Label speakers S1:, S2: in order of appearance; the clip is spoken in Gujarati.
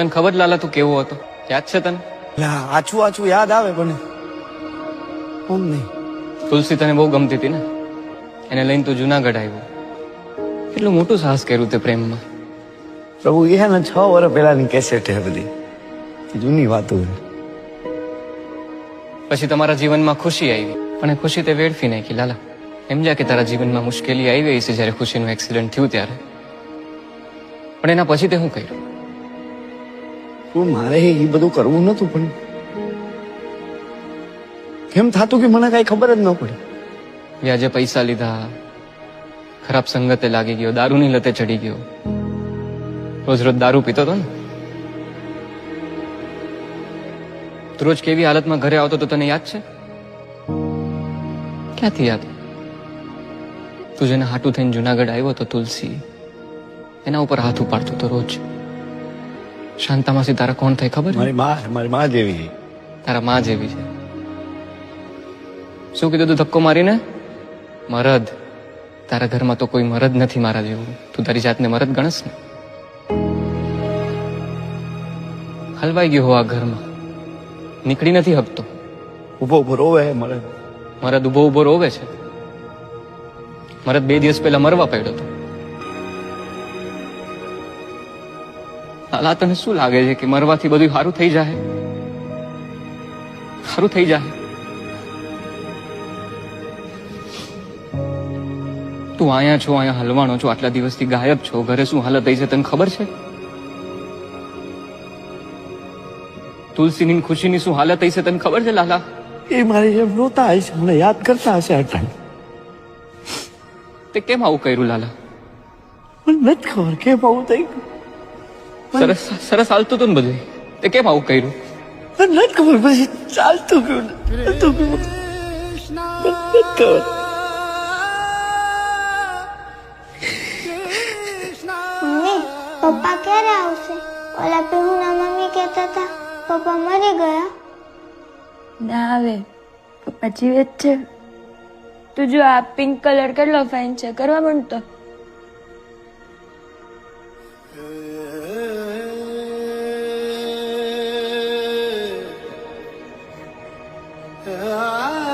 S1: તને ખબર લાલા તું કેવો હતો? યાદ છે તને?
S2: આછું આછું યાદ આવે પણ કોણ નહીં.
S1: તુલસી તને બહુ ગમતી હતી ને? એને લઈને તું જુનાગઢ આવ્યો. કેટલું મોટું સાહસ કર્યું તે પ્રેમમાં.
S2: પ્રભુ એ હે ને છ વર્ષ પહેલાની કેસેટ હે બધી. જૂની વાતો
S1: પછી તમારા જીવનમાં ખુશી આવી અને ખુશી તે વેડફી નાખી લાલા. એમ જા કે તારા જીવનમાં મુશ્કેલી આવી છે જ્યારે ખુશીનું એક્સિડન્ટ થયું ત્યારે. પણ એના પછી તે શું કર્યું?
S2: મારે એ બધું કરવું નતું પણ. કેમ થતું કે મને કઈ ખબર જ ન પડી?
S1: વ્યાજે પૈસા લીધા. ખરાબ સંગતે લાગી ગયો, દારૂની લતે ચડી ગયો. રોજ રોજ દારૂ પીતો હતો ને? તું રોજ કેવી હાલતમાં ઘરે આવતો તો તને યાદ છે? ક્યાંથી યાદ? તું જેને હાટું થઈને જુનાગઢ આવ્યો તો તુલસી, એના ઉપર હાથ ઉપાડતો તો રોજ. શાંતામાસી તારા કોણ થાય ખબર?
S2: મારી માં મારી માં જેવી છે.
S1: તારા માં જેવી છે. શું કીધું તું ધક્કો મારીને? મરદ. તારા ઘરમાં તો કોઈ મરદ નથી મારા જેવું. તું તારી જાતને મરદ ગણસ ને. હલવાઈ ગયો આ ઘરમાં. નીકળી નથી હકતો.
S2: ઊભો ઊભો રોવે મરદ.
S1: મરદ ઊભો ઊભો રોવે છે. મરદ બે દિવસ પહેલા મરવા પડ્યો હતો. લાલા તને શું લાગે છે કે મરવાથી બધું સારું થઈ જાય સારું થઈ જાય તું અહીંયા છો અહીંયા હલવાનો છો આટલા દિવસથી ગાયબ છો. ઘરે શું હાલત થઈ છે તને ખબર છે? તુલસીની ખુશીની શું હાલત થઈ છે તને ખબર છે લાલા?
S2: એ મારી જેમ રોતા હશે મને યાદ કરતા હશે આ ટાઈમ
S1: તે કેમ આવું કર્યું લાલા?
S2: મને નથી ખબર કેમ આવું થઈ ગયું.
S1: સરસ સરસ હાલતું હતું ને બધું? તે કેમ આવું કર્યું?
S2: મને નથી ખબર પછી ચાલતું ગયું ચાલતું ગયું. ખબર.
S3: પપ્પા ક્યારે આવશે? ઓલા પીહુના મમ્મી કહેતા હતા પપ્પા મરી ગયા.
S4: ના આવે. પપ્પા જીવે જ છે. તું જો આ પિંક કલર કેટલો ફાઇન છે કરવા માંડતો. Ah.